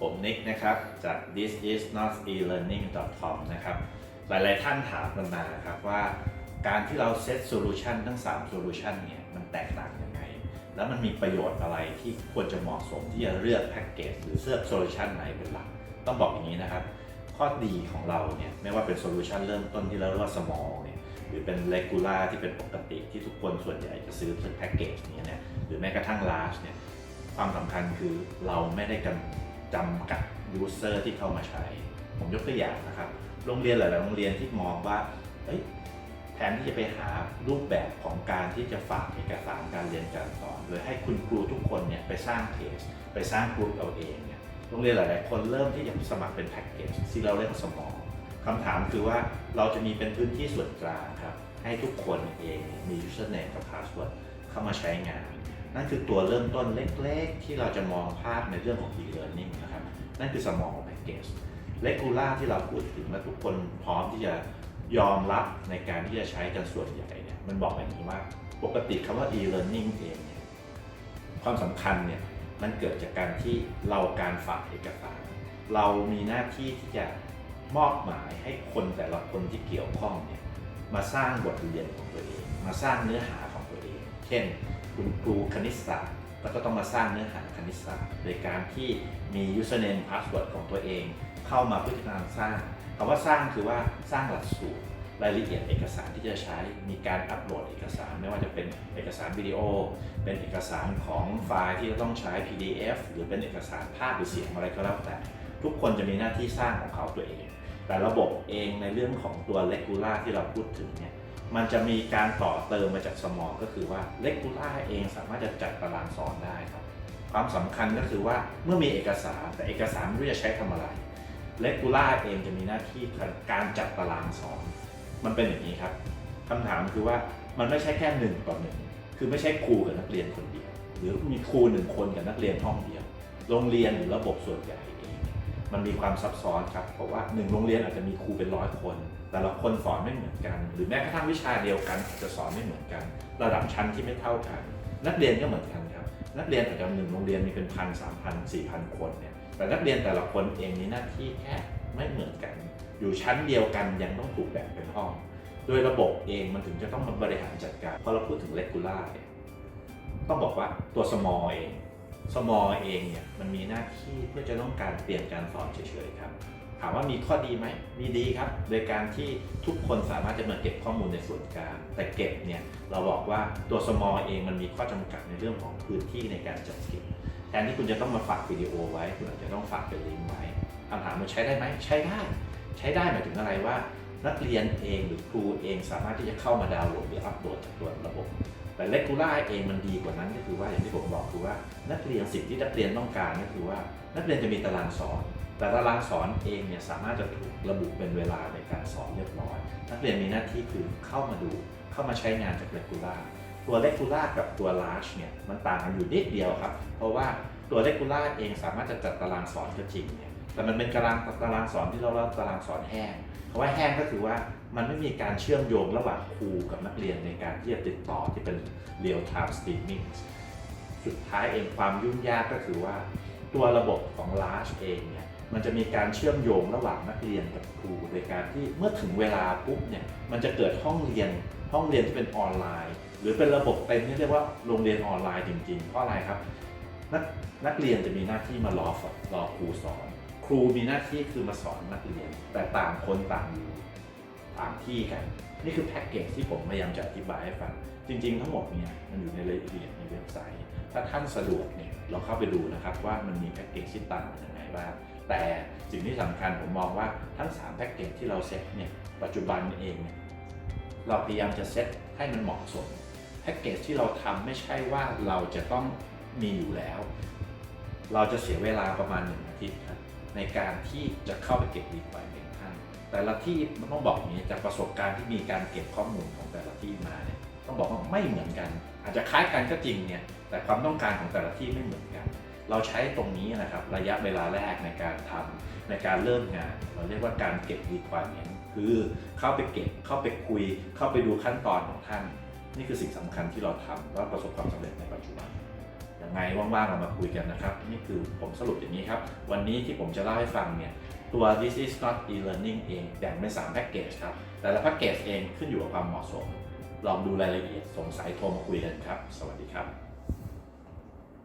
ผมนิกนะครับ จาก this is not e-learning com นะครับ หลายๆท่านถามกันมาครับว่าการที่เราเซตโซลูชันทั้ง3โซลูชันเนี่ยมันแตกต่างยังไง แล้วมันมีประโยชน์อะไรที่ควรจะเหมาะสมที่จะเลือกแพ็กเกจหรือเลือกโซลูชันไหนเป็นหลัก ต้องบอกอย่างนี้นะครับ ข้อดีของเราเนี่ยไม่ว่าเป็นโซลูชันเริ่มต้นที่เราเรียกว่า small เนี่ยหรือเป็น regular ที่เป็นปกติที่ทุกคนส่วนใหญ่จะซื้อเป็นแพ็กเกจนี้เนี่ยหรือแม้กระทั่ง large เนี่ยความสำคัญคือเราไม่ได้กำ จำกัด user ที่เข้ามาใช้ ผมยกตัวอย่างนะครับ โรงเรียนหลาย ๆ โรงเรียนที่มองว่าเอ้ยแทนที่จะไปหารูปแบบของการที่จะฝากเอกสารการเรียนการสอนโดยให้คุณครูทุกคนเนี่ยไปสร้างเพจไปสร้างกลุ่มเอาเองเนี่ยโรงเรียนหลาย ๆ คนเริ่มที่จะสมัครเป็นแพ็กเกจที่เราเรียกว่าสมองคำถามคือว่าเราจะมีเป็นพื้นที่ส่วนกลางครับให้ทุกคนเองมี username กับ password เข้ามาใช้งาน นั่นคือตัวเริ่มต้นเล็กๆ ที่เราจะมองภาพในเรื่องของ e-learning นะครับ นั่นคือสมองของแพ็กเกจเลกูล่าที่เราพูดถึงและทุกคนพร้อมที่จะยอมรับในการที่จะใช้กันส่วนใหญ่เนี่ยมันบอกอย่างนี้ว่าปกติคำว่า e-learning เองเนี่ยความสำคัญเนี่ยมันเกิดจากการที่เราการฝากเอกสาร เรามีหน้าที่ที่จะมอบหมายให้คนแต่ละคนที่เกี่ยวข้องเนี่ยมาสร้างบทเรียนของตัวเอง มาสร้างเนื้อหาของตัวเอง เช่น คุณครูคณิตศาสตร์แล้วก็ต้องมาสร้างเนื้อหาคณิตศาสตร์โดยการที่มี username password ของตัวเอง เข้ามาเพื่อการสร้างคำว่าสร้างคือว่าสร้างหลักสูตรรายละเอียดเอกสารที่จะใช้มีการอัปโหลดเอกสาร ไม่ว่าจะเป็นเอกสารวิดีโอ เป็นเอกสารของไฟล์ที่จะต้องใช้ PDF หรือเป็นเอกสารภาพหรือเสียงอะไรก็แล้วแต่ ทุกคนจะมีหน้าที่สร้างของเขาตัวเอง แต่ระบบเองในเรื่องของตัว regular ที่เราพูดถึงเนี่ย มันจะมีการต่อเติมมาจากสมองก็คือว่า regular เองสามารถจะจัดตารางสอนได้ครับ ความสำคัญก็คือว่าเมื่อมีเอกสารแต่เอกสารไม่รู้จะใช้ทำอะไรเลกูล่าเองจะมีหน้าที่การจัดตารางสอน มันเป็นอย่างนี้ครับคำถามคือว่ามันไม่ใช่แค่หนึ่งต่อหนึ่งคือไม่ใช่ครูกับนักเรียนคนเดียว หรือมีครูหนึ่งคนกับนักเรียนห้องเดียว โรงเรียนหรือระบบส่วนใหญ่ มันมีความซับซ้อนครับ เพราะว่าหนึ่งโรงเรียนอาจจะมีครูเป็นร้อยคน แต่ละคนสอนไม่เหมือนกัน หรือแม้กระทั่งวิชาเดียวกันอาจจะสอนไม่เหมือนกัน ระดับชั้นที่ไม่เท่ากัน นักเรียนก็เหมือนกันครับ นักเรียนอาจจะหนึ่งโรงเรียนมีเป็นพันสามพันสี่พันคนเนี่ย แต่นักเรียนแต่ละคนเองมีหน้าที่แค่ไม่เหมือนกัน อยู่ชั้นเดียวกันยังต้องถูกแบ่งเป็นห้องโดยระบบเองมันถึงจะต้องมาบริหารจัดการ พอเราพูดถึงเลกูล่าเนี่ย ต้องบอกว่าตัว small เอง small เองเนี่ยมันมีหน้าที่เพื่อจะต้องการเปลี่ยนการสอนเฉยๆครับ ถามว่ามีข้อดีไหมมีดีครับ โดยการที่ทุกคนสามารถจะมาเก็บข้อมูลในส่วนกลางแต่เก็บเนี่ยเราบอกว่าตัว small เองมันมีข้อจำกัดในเรื่องของพื้นที่ในการจัดเก็บแทนที่คุณจะต้องมาฝากวิดีโอไว้คุณอาจจะต้องฝากเป็นลิงก์ไว้คำถามมันใช้ได้ไหมใช้ได้ ใช้ได้หมายถึงอะไรว่า นักเรียนเองหรือครูเองสามารถที่จะเข้ามาดาวน์โหลดหรืออัปโหลดจากตัวระบบ แต่เลกูล่าเองมันดีกว่านั้นก็คือว่าอย่างที่ผมบอกคือว่านักเรียนสิ่งที่นักเรียนต้องการก็คือว่านักเรียนจะมีตารางสอน แต่ตารางสอนเองเนี่ยสามารถจะถูกระบุเป็นเวลาในการสอนเรียบร้อย นักเรียนมีหน้าที่คือเข้ามาดูเข้ามาใช้งานจากเลกูล่าตัวเลกูล่ากับตัวลาร์ชเนี่ยมันต่างกันอยู่นิดเดียวครับ เพราะว่าตัวเลกูล่าเองสามารถจะจัดตารางสอนก็จริงเนี่ยแต่มันเป็นตารางตารางสอนที่เราเรียกตารางสอนแห้ง คำว่าแห้งก็คือว่ามันไม่มีการเชื่อมโยงระหว่างครูกับนักเรียนในการที่จะติดต่อที่เป็น real time streaming สุดท้ายเองความยุ่งยากก็คือว่า ตัวระบบของ Large เองเนี่ยมันจะมีการเชื่อมโยงระหว่างนักเรียนกับครูโดยการที่เมื่อถึงเวลาปุ๊บเนี่ยมันจะเกิดห้องเรียนห้องเรียนที่เป็นออนไลน์ หรือเป็นระบบเต็มที่เรียกว่าโรงเรียนออนไลน์จริงๆเพราะอะไรครับนักนักเรียนจะมีหน้าที่มารอสอนรอครูสอน รูมีหน้าที่คือมาสอนนักเรียน แต่ต่างคนต่างอยู่ต่างที่กัน นี่คือแพ็กเกจที่ผมพยายามจะอธิบายให้ฟัง จริง ๆ ทั้งหมดเนี่ยมันอยู่ในรายละเอียดในเว็บไซต์ ถ้าท่านสะดวกเนี่ยเราเข้าไปดูนะครับว่ามันมีแพ็กเกจที่ต่างกันยังไงบ้างแต่สิ่งที่สำคัญผมมองว่าทั้ง 3 แพ็กเกจที่เราเซ็ตเนี่ยปัจจุบันเองเนี่ยเราพยายามจะเซ็ตให้มันเหมาะสมแพ็กเกจที่เราทำไม่ใช่ว่าเราจะต้องมีอยู่แล้ว เราจะเสียเวลาประมาณหนึ่งอาทิตย์ครับ ในการที่จะเข้าไปเก็บรีควายเมนท่านแต่ละที่มันต้องบอกอย่างนี้จากประสบการณ์ที่มีการเก็บข้อมูลของแต่ละที่มาเนี่ยต้องบอกว่าไม่เหมือนกัน อาจจะคล้ายกันก็จริงเนี่ยแต่ความต้องการของแต่ละที่ไม่เหมือนกัน เราใช้ตรงนี้นะครับระยะเวลาแรกในการทำในการเริ่มงาน เราเรียกว่าการเก็บ requirement คือเข้าไปเก็บเข้าไปคุย เข้าไปดูขั้นตอนของท่าน นี่คือสิ่งสำคัญที่เราทำแล้วประสบความสำเร็จในปัจจุบัน ยังไงว่างๆเรามาคุยกันนะครับ นี่คือผมสรุปอย่างนี้ครับ วันนี้ที่ผมจะเล่าให้ฟังเนี่ยตัว this is not e-learning เองแบ่งเป็น3แพ็กเกจครับ แต่ละแพ็กเกจเองขึ้นอยู่กับความเหมาะสม ลองดูรายละเอียดสงสัยโทรมาคุยกันครับ สวัสดีครับ